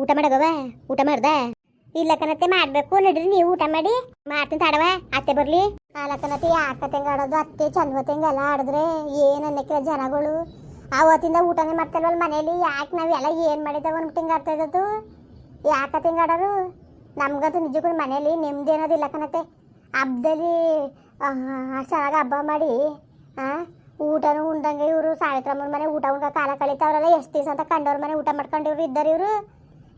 ಊಟ ಮಾಡಗವ ಊಟ ಮಾಡ್ದ? ಇಲ್ಲ ಕನತೆ ಮಾಡ್ಬೇಕು. ನಡ್ರಿ, ನೀವು ಊಟ ಮಾಡಿ. ಮಾಡ್ತೀನಿ ತಾಡವ ಅತ್ತೆ ಬರ್ಲಿ. ಅಲ್ಲ ಕನತೆ ಯಾಕತ್ತಂಗ ಆಡೋದು? ಅತ್ತೆ ಚಂದ್ವತ್ತಂಗ ಎಲ್ಲ ಆಡಿದ್ರೆ ಏನು ಅನ್ನಕ್ಕಿಲ್ಲ ಜನಗಳು. ಅವತ್ತಿಂದ ಊಟನೇ ಮಾಡ್ತಲ್ವಲ್ಲ ಮನೇಲಿ? ಯಾಕೆ ನಾವೆಲ್ಲ ಏನ್ ಮಾಡಿದಾವ ಅನ್ಬಿಟ್ಟು ಆಡ್ತಾ ಇದ್ದದ್ದು? ಯಾಕತ್ತೆ ಹಿಂಗೆ ಆಡೋರು? ನಮ್ಗಂತೂ ನಿಜಕ್ಕೂ ಮನೇಲಿ ನೆಮ್ಮದಿ ಅನ್ನೋದಿಲ್ಲ ಕಣತ್ತೆ. ಹಬ್ಬದಲ್ಲಿ ಚೆನ್ನಾಗಿ ಹಬ್ಬ ಮಾಡಿ ಊಟನೂ ಉಂಡಂಗೆ ಇವರು, ಸಾವಿತ್ರಮ್ಮನ ಮನೆ ಊಟ ಉಂಡ ಕಾಲ ಕಳೀತಾವ್ರಲ್ಲ, ಎಷ್ಟು ದಿವಸ ಅಂತ ಕಂಡವ್ರ ಮನೆ ಊಟ ಮಾಡ್ಕೊಂಡಿವ್ರು ಇದ್ದಾರೆ ಇವರು.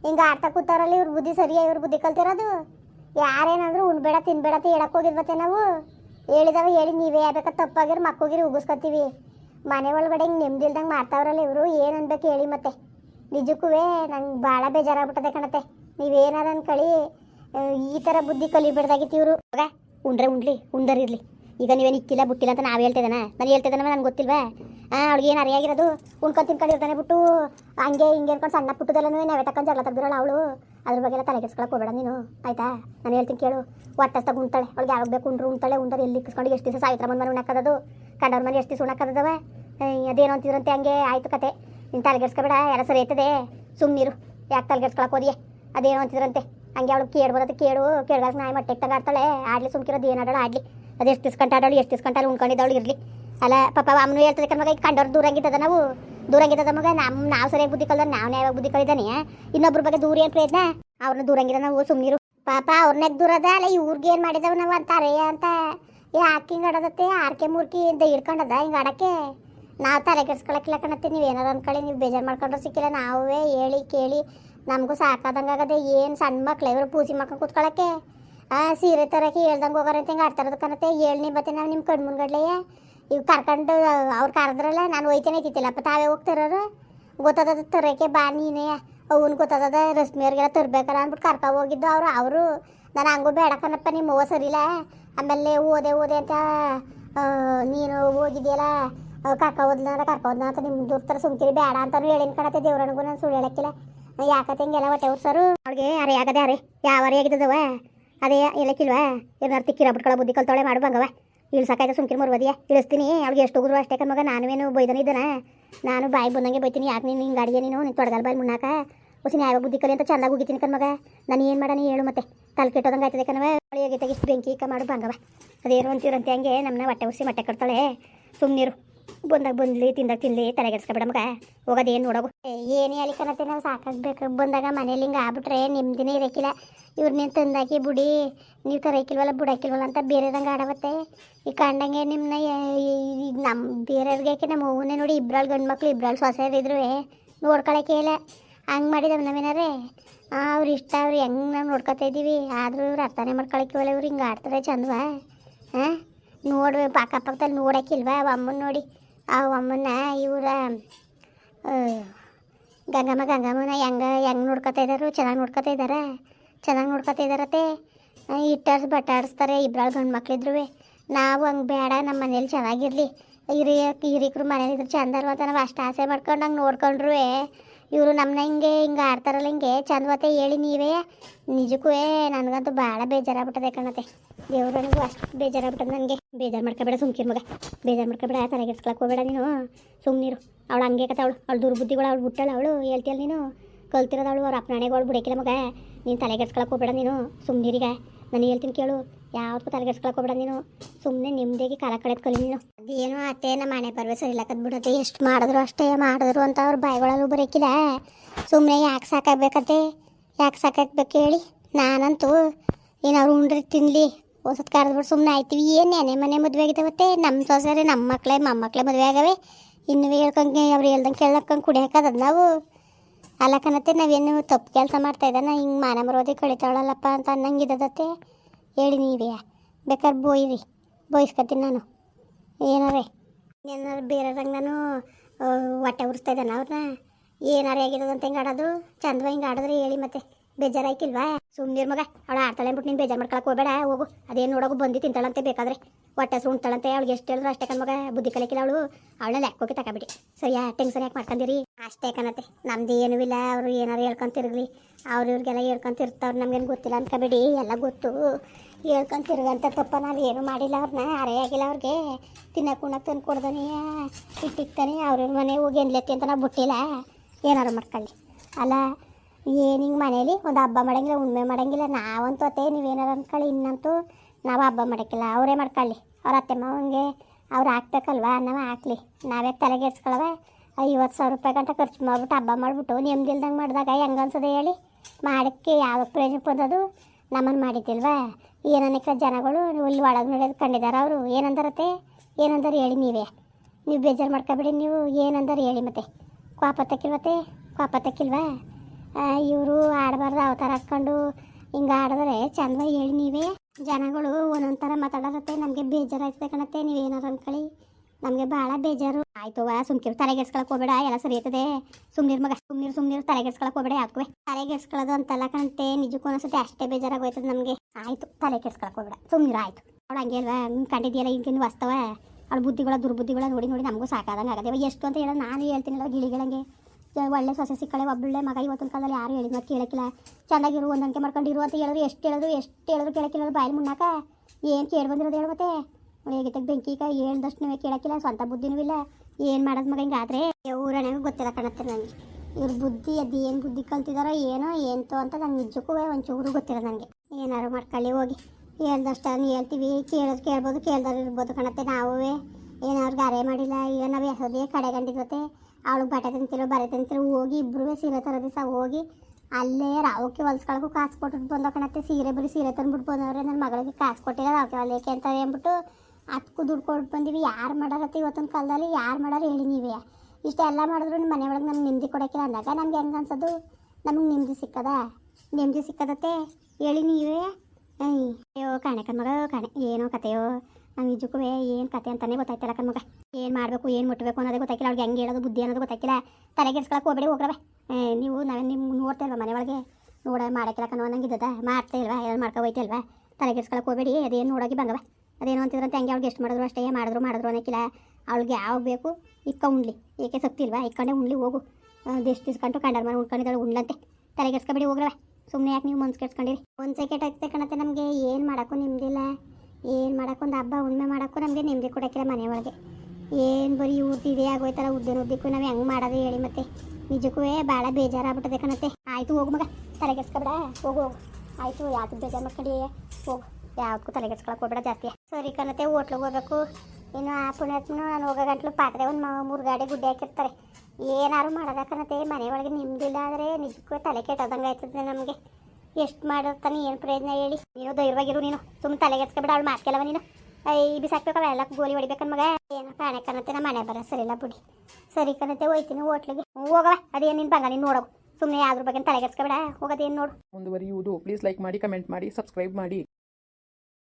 ಹಿಂಗೆ ಆಡ್ತಾ ಕೂತಾರಲ್ಲ ಇವ್ರ ಬುದ್ಧಿ ಸರಿಯಾ, ಇವ್ರ ಬುದ್ಧಿ ಕಲ್ತಿರೋದು? ಯಾರೇನಾದ್ರೂ ಉಣ್ಬೇಡ, ತಿನ್ಬೇಡ ಅಂತ ಹೇಳಕ್ ಹೋಗಿರ್ಬತ್ತೆ ನಾವು? ಹೇಳಿದವ ಹೇಳಿ, ನೀವೇ ಯಾಬೇಕ ತಪ್ಪಾಗಿರ್ ಮಕ್ಕೋಗಿರಿ, ಉಗಿಸ್ಕೊತೀವಿ. ಮನೆ ಒಳಗಡೆ ಹಿಂಗೆ ನೆಮ್ಮದಿಲ್ದಂಗೆ ಮಾಡ್ತಾವ್ರಲ್ಲ ಇವರು, ಏನು ಅನ್ಬೇಕು ಹೇಳಿ ಮತ್ತೆ. ನಿಜಕ್ಕೂ ನಂಗೆ ಭಾಳ ಬೇಜಾರಾಗ್ಬಿಟ್ಟದೆ ಕಣತೆ ನೀವೇನಾರ ಅನ್ಕಳಿ ಈ ಥರ ಬುದ್ಧಿ ಕಲಿಬೇಡ್ದಾಗಿತ್ತು ಇವರು. ಉಂಡ್ರೆ ಉಂಡ್ಲಿ ಉಂಡರಿರ್ಲಿ ಈಗ ನೀವೇನು ಇಕ್ಕಿಲ್ಲ, ಬುಟ್ಟಿಲ್ಲ ಅಂತ ನಾವು ಹೇಳ್ತಿದ್ದಾನ? ನಾನು ಹೇಳ್ತಿದ್ದಾನ ನನಗೆ ಗೊತ್ತಿಲ್ವಾ? ಅವ್ಳಿಗೆ ಏನು ಅರಿಯಾಗಿರೋದು? ಉಣ್ಕೊಂಡು ತಿನ್ಕೊಂಡು ಇರ್ತಾನೆ ಬಿಟ್ಟು. ಹಂಗೆ ಹಿಂಗೆ ಅನ್ಕೊಂಡು ಸಣ್ಣ ಪುಟ್ಟದಲ್ಲೂ ನಾವೇ ಜಗಳ ತೆಗ್ದಿರಲ್ಲ ಅವಳು. ಅದ್ರ ಬಗ್ಗೆ ಎಲ್ಲ ತಲೆ ಕೆಡ್ಸ್ಕೊಳಕ್ ಹೋಗ್ಬೇಡ ನೀನು. ಆಯ್ತಾ? ನಾನು ಹೇಳ್ತೀನಿ ಕೇಳು. ಹೊಟ್ಟೆಸ್ತಾಗ ಉಣ್ತಾಳೆ. ಅವ್ಳಿಗೆ ಯಾವಾಗ ಬೇಕು ಉಂಡ್ರು ಉಣ್ತಾಳೆ. ಉಂಡ್ರೆ ಎಲ್ಲಿ ಇಕ್ಕಿಸ್ಕೊಂಡು ಎಷ್ಟು ದಿವಸ ಸಾಯಿತ್ರ ಮನೆ ಉಣ್ಣಕ್ಕದದು ಕಂಡವ್ರ ಮನೆ ಎಷ್ಟು ದಿವಸ ಉಣ್ಣಕ್ಕದವ ಅದೇನು ಅಂತಿದ್ರಂತೆ ಹಂಗೆ. ಆಯ್ತು ಕತೆ. ನೀನು ತಲೆಗೆಡ್ಸ್ಕೊಬೇಡ ಎಲ್ಲ ಸರಿ ಐತದೆ ಸುಮ್ಮನಿರು ಯಾಕೆ ತಲೆಗೆಡ್ಸ್ಕೊಳಕ್ ಹೋದಿಯೇ? ಅದೇನು ಅಂತಿದ್ರಂತೆ. ಹಂಗೆ ಅವಳು ಕೇಳ್ಬೋದತ್ತೆ ಕೇಳು. ಕೇಳಿದಾಗ ನಾಯಿ ಮಟ್ಟೆಗೆ ತಗಾಡ್ತಾಳೆ ಆಡ್ಲಿ ಸುಮ್ಕಿರೋದು ಏನು ಆಡೋಳು? ಆಡ್ಲಿ. ಅದು ಎಷ್ಟು ದಿವ್ಸ ಆಡೋಳು? ಎಷ್ಟು ಅಲ್ಲಿ ಉಣ್ಕೊಂಡಿದ್ದವಳು? ಇರಲಿ. ಅಲ್ಲ, ಪಾಪ ಅಮ್ಮನು ಹೇಳ್ತದೆ ಕಣ್ಮಗ ಈಗ ಕಂಡವ್ರು ದೂರಂಗಿದ್ದದ ನಾವು? ದೂರಂಗಿದ್ದದ ಮಗ ನಮ್ಮ ನಾವು ಸರಿಯಾಗಿ ಬುದ್ಧಿ ಕಲ್ದ ನಾವು ಯಾವಾಗ ಬುದ್ಧಿ ಕಲಿದಾನೆ ಇನ್ನೊಬ್ರ ಬಗ್ಗೆ ದೂರ ಏನು ಪ್ರಯತ್ನ? ಅವ್ರನ್ನ ದೂರಂಗಿದ ನಾವು ಸುಮ್ಮನಿರು ಪಾಪ ಅವ್ರನ್ನ ದೂರದ ಅಲ್ಲ ಇವ್ರಿಗೆ ಏನು ಮಾಡಿದವ ನಾವು ಅಂತಾರೆ ಅಂತ. ಏ ಹಾಕಿಂಗ್ ಆಡೋದತ್ತೆ ಆರ್ಕೆ ಮೂರ್ಕಿ ಇಂದ ಹಿಡ್ಕೊಂಡದ, ಹಿಂಗೆ ಆಡಕ್ಕೆ ನಾವು ತಲೆ ಕೆಡ್ಸ್ಕೊಳಕ್ಕಿಲ್ಲ ಕಣತ್ತೆ, ನೀವು ಏನಾರು ಅನ್ಕೊಳ್ಳಿ, ನೀವು ಬೇಜಾರು ಮಾಡ್ಕೊಂಡ್ರೆ ಸಿಕ್ಕಿಲ್ಲ, ನಾವೇ ಹೇಳಿ ಕೇಳಿ, ನಮಗೂ ಸಾಕಾದಂಗೆ ಆಗದೆ ಏನು ಸಣ್ಣ ಮಕ್ಳು ಇವರು ಪೂಜೆ ಮಾಡ್ಕೊಂಡು ಕೂತ್ಕೊಳಕ್ಕೆ? ಆ, ಸೀರೆ ತರಕ್ಕೆ ಹೇಳ್ದಂಗೆ ಹೋಗೋರಂತ ಹಿಂಗೆ ಆಡ್ತಾರದು ಕಣತ್ತೆ ನೀ ಬತ್ತೆ ನಾವು ನಿಮ್ಮ ಕಣ್ಣು ಇವ್ ಕರ್ಕೊಂಡು ಅವ್ರು ಕರೆದ್ರಲ್ಲ ನಾನು ಒಯ್ತೇನೆ ಐತಿತ್ತಿಲ್ಲಪ್ಪ ತಾವೇ ಹೋಗ್ತಿರೋರು. ಗೊತ್ತದ ತರಕ್ಕೆ ಬಾ ನೀನೇ. ಅವನ್ ಗೊತ್ತದ ರಶ್ಮಿಯವ್ರಿಗೆಲ್ಲ ತರ್ಬೇಕಲ್ಲ ಅಂದ್ಬಿಟ್ಟು ಕರ್ಕೊ ಹೋಗಿದ್ದು ಅವರು. ಅವರು, ನಾನು ಹಂಗೂ ಬೇಡ ಕಣಪ್ಪ ನಿಮ್ಮ ಅವ್ವ ಸರಿಲ್ಲ ಆಮೇಲೆ ಓದೆ ಓದೆ ಅಂತ ನೀನು ಹೋಗಿದ್ಯಲ್ಲ? ಕರ್ಕ ಹೋದ್ಲ ಕರ್ಕ ಹೋದ್ನ ಅಂತ ನಿಮ್ಮ ದೂರ ಥರ ಸುಮ್ಕಿರಿ. ಬೇಡ ಅಂತಾನು ಹೇಳಿನ ಕಣತ್ತೆ ದೇವ್ರನಿಗೂ ನಾನು ಸುಳ್ಳು ಹೇಳಕ್ಕಿಲ್ಲ. ಯಾಕತ್ತೆ ಹಿಂಗೆಲ್ಲ ಹೊಟ್ಟೆ ಉರ್ಸರು? ಅವ್ರಿಗೆ ಅರೆ ಆಗದೆ ಅರೆ. ಯಾವ ಅರೆ ಆಗಿದ್ದವ ಅದೇ ಎಲ್ಲಕ್ಕಿಲ್ವಾ ಏನಾರು ತಿಕ್ಕಿರ ಬಿಟ್ಕೊಳ್ಳೋ ಬುದ್ಧಿ ಕಲ್ತೊಳೆ ಮಾಡು ಬಂಗವ ಇಳ್ಸಕ್ಕಾಯ್ತು ಸುಮ್ಕಿರಿ ಮರ್ವದಿಯ ಇಳಿಸ್ತೀನಿ ಅವ್ಳಿಗೆ ಎಷ್ಟು ಹೋಗಿದ್ರು ಅಷ್ಟೇ ಮಗ. ನಾನುವೇನು ಬೈದನ ಇದ್ದಾನ? ನಾನು ಬಾಯಿ ಬಂದಂಗೆ ಬೈತೀನಿ. ಯಾಕೆ ನೀನು ಹಿಂಗೆ ಅಡಿಗೆ ನೀನು? ನಿನ್ನ ತೊಡಗಲ್ ಬಾಯಿ ಮುನ್ನಾಕ ಹೊಸ ಯಾವಾಗ ಬುದ್ಧಿ ಕಲಿ ಅಂತ ಚಂದಾಗಿ ಹೋಗಿತೀನಿ ಕಮ್ಮಗ ನಾನು ಏನು ಮಾಡಾನಿ ಹೇಳು ಮತ್ತೆ. ತಲೆ ಕೆಟ್ಟೋದಂಗೆ ಆಯ್ತದೆ ಕಣವ ಅವಳಿಗೆ ತೆಗಿಸ್ ಬೆಂಕಿ ಇಕ್ಕ ಮಾಡು ಬಂಗವ ಅದೇನು ಅಂತೀರಂತೆ ಹಂಗೆ. ನಮ್ಮನ್ನ ಹೊಟ್ಟೆ ಉಸಿ ಮಟ್ಟೆ ಕಟ್ತಾಳೆ. ಸುಮ್ಮನಿರು ಬಂದಾಗ ಬಂದ್ಲಿ, ತಿಂದಾಗ ತಿನ್ಲಿ, ತಲೆಗೆಡ್ಸ್ಕೊಬೇಡ ಮಗ. ಹೋಗೋದೇನು ನೋಡೋಗು ಏನೇ ಕಣತೆ ನಾವು ಸಾಕಾಗಬೇಕು. ಬಂದಾಗ ಮನೇಲಿ ಹಿಂಗೆ ಆಗ್ಬಿಟ್ರೆ ನಿಮ್ದಿನೇ ಇವ್ರು ನೀನು ತಂದಾಕಿ ಬುಡಿ, ನೀವು ತರಕಿಲ್ವಲ್ಲ, ಬುಡಾಕಿಲ್ವಲ್ಲ ಅಂತ ಬೇರೆದಂಗೆ ಆಡವತ್ತೆ. ಈ ಕಂಡಂಗೆ ನಿಮ್ಮನ್ನ ಈಗ ನಮ್ಮ ಬೇರೆಯವ್ರಿಗೆ ನಮ್ಮ ಹೂವನ್ನೇ ನೋಡಿ ಇಬ್ರಾಳು ಗಂಡು ಮಕ್ಳು ಇಬ್ರಾಳು ಸೊಸೆ ಇದ್ರು. ನೋಡ್ಕೊಳಕ್ಕೆ ಇಲ್ಲ. ಹಂಗೆ ಮಾಡಿದವ ನಾವೇನಾರೇ ಅವ್ರು ಇಷ್ಟ, ಅವ್ರು ಹೆಂಗೆ ನಾವು ನೋಡ್ಕೊತಾ ಇದ್ದೀವಿ ಆದರೂ ಇವ್ರು ಅರ್ಥನೇ ಮಾಡ್ಕೊಳಕ್ಕೆ ಒಳ್ಳೆ ಇವ್ರು ಹಿಂಗೆ ಆಡ್ತಾರೆ ಚಂದವಾ. ಹಾಂ ನೋಡು ಅಕ್ಕಪಕ್ಕದಲ್ಲಿ ನೋಡೋಕ್ಕಿಲ್ವ? ಅಮ್ಮನ ನೋಡಿ. ಆ ಅಮ್ಮನ ಇವರ ಗಂಗಮ್ಮ, ಗಂಗಮ್ಮನ ಹೆಂಗೆ ಹೆಂಗೆ ನೋಡ್ಕೊತಾ ಇದ್ದಾರೆ ಚೆನ್ನಾಗಿ ನೋಡ್ಕೊತಾ ಇದ್ದಾರೆ ಚೆನ್ನಾಗಿ ನೋಡ್ಕೊತಾ ಇದ್ದಾರತ್ತೆ ಇಟ್ಟರ್ಸ್ ಬಟ್ಟ ಆಡಿಸ್ತಾರೆ ಇಬ್ಬರು ಗಂಡು ಮಕ್ಳಿದ್ರು ನಾವು ಹಂಗೆ ಬೇಡ ನಮ್ಮ ಮನೇಲಿ ಚೆನ್ನಾಗಿರಲಿ. ಹಿರಿಯ, ಹಿರಿಕರು ಮನೇಲಿ ಇದ್ರೆ ಚಂದಲ್ವ ಅಂತ ನಾವು ಅಷ್ಟು ಆಸೆ ಮಾಡ್ಕೊಂಡು ಹಂಗೆ ನೋಡ್ಕೊಂಡ್ರು ಇವರು ನಮ್ಮನ್ನ ಹಿಂಗೆ ಹಿಂಗೆ ಆಡ್ತಾರಲ್ಲ ಹಿಂಗೆ ಚಂದವತ್ತೆ ಹೇಳಿ ನೀವೇ. ನಿಜಕ್ಕೂ ನನಗಂತೂ ಭಾಳ ಬೇಜಾರಾಗ್ಬಿಟ್ಟದೆ ಕಣತೆ. ದೇವ್ರನಿಗೂ ಅಷ್ಟು ಬೇಜಾರಾಗ್ಬಿಟ್ಟದೆ ನನಗೆ. ಬೇಜಾರು ಮಾಡ್ಕೊಬೇಡ ಸುಮ್ಕಿರ್ ಮಗ. ಬೇಜಾರು ಮಾಡ್ಕೊಬೇಡ ತಲೆಗೆಡ್ಸ್ಕೊಳಕ್ಕೆ ಹೋಗಬೇಡ ನೀನು. ಸುಮ್ಮನಿರು ಅವಳು ಹಂಗೆ ಕತ್ತ ಅವಳು. ಅವಳು ದುರ್ಬುದ್ಧಿಗಳು, ಅವಳು ಬಿಟ್ಟಳು ಅವಳು. ಹೇಳ್ತೀಯಲ್ಲ ನೀನು. ಕಲ್ತಿರೋದವಳು ಅವಳು, ಅವ್ರ ಅಪ್ಪನಾಣೆಗಳು ಬಿಡಕಿಲ್ಲ ಮಗ. ನೀನು ತಲೆಗೆಡ್ಸ್ಕೊಳಕ್ಕೆ ಹೋಗಬೇಡ ನೀನು. ಸುಮ್ಮನಿರಿಗ ನಾನು ಹೇಳ್ತೀನಿ ಕೇಳು. ಯಾವ್ದಕ್ಕೂ ತಲೆಗೆಡ್ಸ್ಕೊಳಕ್ಕೆ ಹೋಗಬೇಡ ನೀನು. ಸುಮ್ಮನೆ ನಿಮ್ಮದೇಗಿ ಕಾಲ ಕಳೆದು ಕಲಿ ನೀನು. ಅದೇನೋ ಅತ್ತೆ, ನಮ್ಮ ಮನೆ ಪರ್ವೆ ಸರಿ ಬಿಡತ್ತೆ. ಎಷ್ಟು ಮಾಡಿದ್ರು ಅಷ್ಟೇ ಮಾಡಿದ್ರು ಅಂತ ಅವ್ರು ಬಾಯಿಗಳಲ್ಲೂ ಬರೋಕ್ಕಿಲ್ಲ ಸುಮ್ಮನೆ ಯಾಕೆ ಸಾಕಾಗಬೇಕತ್ತೆ? ಯಾಕೆ ಸಾಕಾಗಬೇಕು ಹೇಳಿ? ನಾನಂತೂ ಏನಾದ್ರು ಉಂಡ್ರಿ ತಿನ್ನಲಿ ಹೊಸತ್ ಕರೆದ್ಬಿಟ್ಟು ಸುಮ್ಮನೆ ಆಯ್ತೀವಿ. ಏನು ನೆನೆ ಮನೆ ಮದುವೆ ಆಗಿದ್ದಾವತ್ತೆ ನಮ್ಮ ಸೊಸೆರೆ ನಮ್ಮ ಮಕ್ಕಳೇ ಮೊಮ್ಮಕ್ಕಳೇ ಮದುವೆ ಆಗವೆ. ಇನ್ನು ಹೇಳ್ಕೊಂಗೆ ಅವ್ರು ಹೇಳ್ದಂಗೆ ಕೇಳಕ್ಕಂಗೆ ಕುಡಿಯೋಕ್ಕದ ನಾವು. ಅಲ್ಲ ಕಣತ್ತೆ, ನಾವೇನು ತಪ್ಪು ಕೆಲಸ ಮಾಡ್ತಾ ಇದ್ದಾನ? ಹಿಂಗೆ ಮಾನ ಮರೋದಿ ಕಳಿತಾಳಲ್ಲಪ್ಪ ಅಂತ ಅನ್ನಂಗಿದ್ದದತ್ತೆ ಹೇಳಿ ನೀವೇ. ಬೇಕಾದ್ರೆ ಬೋಯ್ರಿ. ಬೋಯಿಸ್ಕೊತೀನಿ ನಾನು. ಏನಾರೇ? ಏನಾರು ಬೇರೆದಂಗೆ ನಾನು ಹೊಟ್ಟೆ ಉರಿಸ್ತಾ ಇದ್ದಾನೆ ಅವ್ರನ್ನ ಏನಾರು ಆಗಿರೋದು ಅಂತ ಹಿಂಗೆ ಆಡೋದು? ಚಂದವ ಹಿಂಗೆ ಆಡಿದ್ರೆ ಹೇಳಿ ಮತ್ತೆ. ಬೇಜಾರಾಯ್ಕಿಲ್ವಾ ಸುಮ್ನಿರ್ ಮಗ. ಅವಳು ಆಡ್ತಾಳೆ ಅಂದ್ಬಿಟ್ಟು ನೀನು ಬೇಜಾರು ಮಾಡ್ಕೊಳಕ್ಕೆ ಹೋಗಬೇಡ, ಹೋಗು. ಅದೇನು ನೋಡೋಕು ಬಂದು ತಿಂತಾಳಂತೆ ಬೇಕಾದ್ರೆ. ಹೊಟ್ಟೆ ಸುಣ್ತಾಳಂತೆ ಅವಳಿಗೆ ಎಷ್ಟು ಹೇಳಿದ್ರು ಅಷ್ಟೇ ಕಣ್ಮಗ ಬುದ್ಧಿ ಕಲಿಕಿಲ್ಲ ಅವಳು. ಅವಳನ್ನ ಲೆಕ್ಕೋಕೆ ತಗೊಬಿಡಿ. ಸರಿಯಾ? ಟೆನ್ಷನ್ ಯಾಕೆ ಮಾಡ್ಕೊಂಡಿರಿ ಅಷ್ಟೇ ಕಣತೆ. ನಮ್ದು ಏನೂ ಇಲ್ಲ. ಅವರು ಏನಾರು ಹೇಳ್ಕೊಂತಿರ್ಲಿ. ಅವ್ರು ಇವ್ರಿಗೆಲ್ಲ ಹೇಳ್ಕೊಂತಿರ್ತಾವ್ರು. ನಮ್ಗೇನು ಗೊತ್ತಿಲ್ಲ ಅನ್ಕೋಬೇಡಿ. ಎಲ್ಲ ಗೊತ್ತು. ಹೇಳ್ಕೊಂತಿರ್ಗಂತ ತಪ್ಪ ನಾವು ಏನು ಮಾಡಿಲ್ಲ ಅವ್ರನ್ನ ಅರೆ ಆಗಿಲ್ಲ ಅವ್ರಿಗೆ. ತಿನ್ನಕ್ಕೆ ಉಣ್ಣಕ್ಕೆ ತಂದು ಕೊಡ್ದಾನೆ, ಇಟ್ಟಿಕ್ತಾನೆ. ಅವ್ರ ಮನೆ ಹೋಗಿ ಎನ್ಲೆತ್ತಿ ಅಂತ ನಾವು ಬಿಟ್ಟಿಲ್ಲ ಏನಾರು ಮಾಡ್ಕೊಳ್ಳಿ. ಅಲ್ಲ ಏನು ಹಿಂಗೆ ಮನೇಲಿ? ಒಂದು ಹಬ್ಬ ಮಾಡಂಗಿಲ್ಲ ಉಣ್ಮೆ ಮಾಡಂಗಿಲ್ಲ. ನಾವಂತೂ ಅತ್ತೆ, ನೀವೇನಾರು ಅಂದ್ಕೊಳ್ಳಿ ಇನ್ನಂತೂ ನಾವು ಹಬ್ಬ ಮಾಡೋಕ್ಕಿಲ್ಲ. ಅವರೇ ಮಾಡ್ಕೊಳ್ಳಿ. ಅವ್ರ ಅತ್ತೆ ಮಾವಂಗೆ ಅವ್ರು ಹಾಕ್ಬೇಕಲ್ವಾ? ನಾವು ಹಾಕ್ಲಿ. ನಾವೇ ತಲೆಗೆಡ್ಸ್ಕೊಳವ ಐವತ್ತು ಸಾವಿರ ರೂಪಾಯಿ ಗಂಟೆ ಖರ್ಚು ಮಾಡ್ಬಿಟ್ಟು ಹಬ್ಬ ಮಾಡಿಬಿಟ್ಟು ನೆಮ್ಮದಿಲ್ದಂಗೆ ಮಾಡಿದಾಗ ಹೆಂಗೆ ಅನ್ಸದೆ ಹೇಳಿ? ಮಾಡೋಕ್ಕೆ ಯಾವ ಪ್ರಯೋಜನ ಬಂದದು ನಮ್ಮನ್ನು ಮಾಡಿದ್ದಿಲ್ವಾ? ಏನನ್ನಕ್ಕೆ ಜನಗಳು ಇಲ್ಲಿ ಒಳಗೆ ನಡೆಯೋದು ಕಂಡಿದ್ದಾರೆ ಅವರು? ಏನಂದಾರತ್ತೆ ಏನಂದಾರು ಹೇಳಿ ನೀವೇ? ನೀವು ಬೇಜಾರು ಮಾಡ್ಕೊಬೇಡಿ ನೀವು. ಏನಂದಾರು ಹೇಳಿ ಮತ್ತೆ? ಕ್ವಾಪ ತಕ್ಕಿಲ್ವತ್ತೆ ತಕ್ಕಿಲ್ವಾ ಇವರು ಆಡಬಾರ್ದು ಅವತಾರ ಹಾಕ್ಕೊಂಡು ಹಿಂಗೆ ಆಡಿದ್ರೆ ಚಂದ ಹೇಳಿ ನೀವೇ. ಜನಗಳು ಒಂದೊಂದು ಥರ ಮಾತಾಡತ್ತೆ ನಮಗೆ ಬೇಜಾರಾಯ್ತದೆ ಕಣತ್ತೆ, ನೀವೇನಾರು ಅನ್ಕೊಳ್ಳಿ. ನಮಗೆ ಭಾಳ ಬೇಜಾರು. ಆಯ್ತು ವಾ ಸುಮ್ಕಿರು, ತಲೆಗೆಡ್ಸ್ಕೊಳಕ್ ಹೋಗ್ಬೇಡ, ಎಲ್ಲ ಸರಿ ಇರ್ತದೆ ಸುಮ್ನಿರ್ ಮಗ, ಸುಮ್ನಿರು ಸುಮ್ನಿರು, ತಲೆಗೆಡ್ಸ್ಕೊಳಕ್ ಹೋಗ್ಬೇಡ ಯಾಕೆ ತಲೆಗೆಡ್ಸ್ಕೊಳ್ಳೋದು ಅಂತಲ್ಲ ಕಣತ್ತೆ, ನಿಜಕ್ಕೂ ಒಂದ್ಸತಿ ಅಷ್ಟೇ ಬೇಜಾರಾಗೋಯ್ತದೆ ನಮಗೆ. ಆಯ್ತು ತಲೆ ಕೆಡ್ಸ್ಕೊಳಕ್ ಹೋಗ್ಬೇಡ, ಸುಮ್ನಿರು, ಆಯ್ತು. ಅವಳು ಹಂಗೆ ಅಲ್ವಾ ಕಂಡಿದ್ಯಲ್ಲ ಹಿಂಗಿಂದು ವಸ್ತವ. ಅವಳು ಬುದ್ಧಿಗಳ, ದುರ್ಬುದ್ಧಿಗಳ ನೋಡಿ ನೋಡಿ ನಮಗೂ ಸಾಕಾದಂಗೆ ಆಗದೆ ಎಷ್ಟು ಅಂತ ಹೇಳೋ, ನಾನು ಹೇಳ್ತೀನಲ್ಲ ಗಿಳಿಗಳಂಗೆ. ಒಳ್ಳೆ ಸೊಸೆ ಸಿಕ್ಕಳೆ ಒಬ್ಬಳೆ ಮಗ ಇವತ್ತಿನ ಕಾಲದಲ್ಲಿ ಯಾರು ಹೇಳಿದ್ ಮತ್ತೆ ಕೇಳಕ್ಕಿಲ್ಲ. ಚೆನ್ನಾಗಿರು ಒಂದಂಕೆ ಮಾಡ್ಕೊಂಡಿರು ಅಂತ ಹೇಳಿದ್ರು ಎಷ್ಟು ಹೇಳಿದ್ರು ಎಷ್ಟು ಹೇಳಿದ್ರು ಕೇಳಕ್ಕಿಲ್ಲ ಬಾಯಲ್ಲಿ ಮುನ್ನಾಕ ಏನು ಕೇಳಿ ಬಂದಿರೋದು ಹೇಳು ಮತ್ತೆ. ಹೇಗಿದ್ದಾಗ ಬೆಂಕಿ ಈಗ ಹೇಳ್ದಷ್ಟು ಕೇಳಕ್ಕಿಲ್ಲ ಸ್ವಂತ ಬುದ್ಧಿನೂ ಇಲ್ಲ. ಏನು ಮಾಡೋದು ಮಗ ಹಿಂಗಾದ್ರೆ ಊರಣೆಗೂ ಗೊತ್ತಿಲ್ಲ ಕಣತ್ತೆ ನನಗೆ ಇವ್ರ ಬುದ್ಧಿ ಅದು ಏನು ಬುದ್ಧಿ ಕಲ್ತಿದಾರೋ ಏನೋ ಎಂತೋ ಅಂತ ನಂಗೆ ನಿಜಕ್ಕೂ ಒಂಚೂರು ಗೊತ್ತಿಲ್ಲ ನನಗೆ ಏನಾರು ಮಾಡ್ಕೊಳ್ಳಿ ಹೋಗಿ. ಹೇಳ್ದಷ್ಟು ಹೇಳ್ತೀವಿ ಕೇಳೋದು ಕೇಳ್ಬೋದು ಕೇಳ್ದವ್ರು ಇರ್ಬೋದು ಕಣತ್ತೆ ನಾವೇ ಏನಾದ್ರು ಗಾರೆ ಮಾಡಿಲ್ಲ ಈಗ ನಾವು ಯಾವುದೇ ಕಡೆಗಂಡಿದ್ವತ್ತೆ ಅವಳು ಬಟ್ಟೆ ತಿಂತಿರೋ ಬರೆ ತಿಂತಿರೋ ಹೋಗಿ ಇಬ್ಬರೂ ಸೀರೆ ತರೋ ದಿವಸ ಹೋಗಿ ಅಲ್ಲೇ ರಾವಕ್ಕೆ ಹೊಲ್ಸ್ಕೊಳಕ್ಕೂ ಕಾಸು ಕೊಟ್ಬಿಟ್ಟು ಬಂದೋ ಕಣತ್ತೆ. ಸೀರೆ ಬರೀ ಸೀರೆ ತಂದ್ಬಿಟ್ಟು ಬಂದವ್ರೆ. ನನ್ನ ಮಗಳಿಗೆ ಕಾಸು ಕೊಟ್ಟಿಲ್ಲ ರಾವಕ್ಕೆ ಹೊಲಿಯಕ್ಕೆ ಅಂತ ಹೇಳ್ಬಿಟ್ಟು ಅದಕ್ಕೂ ದುಡ್ಡು ಕೊಟ್ಟು ಬಂದೀವಿ. ಯಾರು ಮಾಡಾರತ್ತೆ ಇವತ್ತಿನ ಕಾಲದಲ್ಲಿ? ಯಾರು ಮಾಡೋರು ಹೇಳಿ ನೀವೇ. ಇಷ್ಟೆಲ್ಲ ಮಾಡಿದ್ರು ನಿಮ್ಮ ಮನೆ ಒಳಗೆ ನಮ್ಗೆ ನೆಮ್ಮದಿ ಕೊಡೋಕ್ಕಿಲ್ಲ ಅಂದಾಗ ನಮ್ಗೆ ಹೆಂಗೆ ಅನ್ಸೋದು? ನಮಗೆ ನೆಮ್ಮದಿ ಸಿಕ್ಕದ? ನೆಮ್ಮದಿ ಸಿಕ್ಕದತ್ತೆ? ಹೇಳಿ ನೀವೇ. ಅಯ್ಯೋ, ಕಾಣೆ ಕಣ್ಮಗ ಕಾಣೆ. ಏನೋ ಕತೆಯೋ ನಿಜಕ್ಕೂ ಏನು ಕತೆ ಅಂತಾನೆ ಗೊತ್ತಾಯ್ತಿಲ್ಲ ಕಣ್ಮಗ ಏನು ಮಾಡಬೇಕು, ಏನು ಮುಟ್ಟಬೇಕು ಅನ್ನೋದೇ ಗೊತ್ತಾಗಿಲ್ಲ ಅವ್ಳಿಗೆ ಹೆಂಗೆ ಹೇಳೋದು ಬುದ್ಧಿ ಅನ್ನೋದು ಗೊತ್ತಾಗಿಲ್ಲ ತಲೆಗೆಡ್ಸ್ಕೊಳಕ್ಕೆ ಹೋಗ್ಬೇಡಿ ಹೋಗ್ರವೆ ನೀವು ನಾವೇ ನಿಮ್ಮ ನೋಡ್ತಾ ಇಲ್ವಾ ಮನೆ ಒಳಗೆ ನೋಡ, ಮಾಡಕ್ಕಿಲ್ಲ ಕಣೋ ಅನ್ನಂಗಿದ್ದದ ಮಾಡ್ತಾ ಇಲ್ವಾ? ಏನು ಮಾಡ್ಕೊ ಹೋಯ್ತಾ ಇಲ್ವಾ? ತಲೆಗೆಡ್ಸ್ಕೊಳಕ್ಕೆ ಹೋಗ್ಬೇಡಿ, ಅದೇನು ನೋಡೋಕೆ ಬಂಗವ ಅದೇನು ಅಂತಿದ್ರಂತೆ ಹಂಗೆ ಅವ್ಳಿಗೆ ಎಷ್ಟು ಮಾಡಿದ್ರು ಅಷ್ಟೇ, ಮಾಡಿದ್ರು ಮಾಡಿದ್ರು ಅನ್ನೋಕ್ಕಿಲ್ಲ. ಅವಳಿಗೆ ಯಾವಾಗ ಬೇಕು ಇಕ್ಕ ಉಣ್ಲಿ. ಏಕೆ ಸಕ್ತಿ ಇಲ್ವಾ? ಇಕ್ಕಂಡೆ ಉಣ್ಲಿ, ಹೋಗು. ಅದೆಷ್ಟು ಇಸ್ಕೊಂಡು ಕಂಡರ್ ಮನೆ ಉಣ್ಕೊಂಡಿದ್ದಾಳೆ, ಉಣ್ಲಂತೆ. ತಲೆಗೆಡ್ಸ್ಕೊಬೇಡಿ ಹೋಗ್ರವೆ ಸುಮ್ಮನೆ ಯಾಕೆ ನೀವು ಮನ್ಸು ಕೆಡ್ಸ್ಕೊಂಡಿರಿ? ಒಂದು ಸೆಕೆಟ್ ಕಣತ್ತೆ ನಮಗೆ. ಏನು ಮಾಡೋಕ್ಕೂ ನಿಮ್ದಿಲ್ಲ. ಏನು ಮಾಡೋಕ್ಕೊಂದು ಹಬ್ಬ ಉಣ್ಮೆ ಮಾಡೋಕ್ಕೂ ನಮಗೆ ನೆಮ್ಮದಿ ಕೊಡೋಕ್ಕಿಲ್ಲ ಮನೆ ಒಳಗೆ ಏನು ಬರೀ ಇವ್ರದ್ದು ಇದೇ ಆಗೋಯ್ತಲ್ಲ, ಉದ್ದಿನ ಉದ್ದಕ್ಕೂ ನಾವು ಹೆಂಗೆ ಮಾಡೋದು ಹೇಳಿ ಮತ್ತೆ. ನಿಜಕ್ಕೂ ಭಾಳ ಬೇಜಾರಾಗ್ಬಿಟ್ಟದೆ ಕಣತ್ತೆ. ಆಯಿತು ಹೋಗು ಮಗ ತಲೆಗೆಸ್ಕೊಬೇಡ ಹೋಗು ಹೋಗು. ಆಯಿತು, ಯಾವ್ದು ಬೇಜಾರು ಮಾಡ್ಕೊಂಡು. ಹೋಗು. ಯಾವ್ದಕ್ಕೂ ತಲೆಗೆಸ್ಕೊಳಕ್ಕೆ ಹೋಗ್ಬೇಡ ಜಾಸ್ತಿ. ಸರಿ ಕಣತ್ತೆ, ಹೋಟ್ಲಿಗೆ ಹೋಗ್ಬೇಕು. ಇನ್ನು ಆ ಪುಣ್ಯಾತ್ಮನು ನಾನು ಹೋಗೋ ಗಂಟ್ಲು ಪಾತ್ರೆ ಒಂದು ಮೂರು ಗಾಡಿ ಗುಡ್ಡೆ ಹಾಕಿರ್ತಾರೆ. ಏನಾರು ಮಾಡೋದಕ್ಕನತ್ತೆ ಮನೆ ಒಳಗೆ ನಿಮ್ಮದಿಲ್ಲ ಆದರೆ ನಿಜಕ್ಕೂ ತಲೆ ಕೆಟ್ಟದಂಗೆ ಆಯ್ತದೆ ನಮಗೆ. ಎಷ್ಟು ಮಾಡಿರ್ತಾನೆ ಏನು ಪ್ರಯೋಜನ ಹೇಳಿ. ನೀನು ಧೈರ್ಯವಾಗಿರು ನೀನು. ಸುಮ್ಮನೆ ತಲೆಗೆಸ್ಕೊಬಿಡ ಅವಳು ಮಾತ್ಕೆಲ್ಲವ ನೀನು. ಐ ಬಿಸಾಕ್ಬೇಕು ಎಲ್ಲ ಗೋಲಿ ಹೊಡಿಬೇಕನ್ ಮಗ. ಏನು ಕಾಣೆ ಕಣತ್ತೆ ನಮ್ಮ ಮನೆ ಬರ ಸರಿಲ್ಲ ಬಿಡಿ. ಸರಿ ಕಣತ್ತೆ, ಹೋಯ್ತೀನಿ ಹೋಟ್ಲಿಗೆ. ಹೋಗವ ಅದೇನು ನಿನ್ನ ಬಂಗ ನೀನು ನೋಡವು ಸುಮ್ಮನೆ ಯಾವ್ದ್ರ ಬಗ್ಗೆ ತಲೆಗೆಡ್ಸ್ಕೊಬೇಡ ಹೋಗೋದೇನು ನೋಡು. ಮುಂದುವರಿಯುವುದು. ಪ್ಲೀಸ್ ಲೈಕ್ ಮಾಡಿ ಕಮೆಂಟ್ ಮಾಡಿ ಸಬ್ಸ್ಕ್ರೈಬ್ ಮಾಡಿ.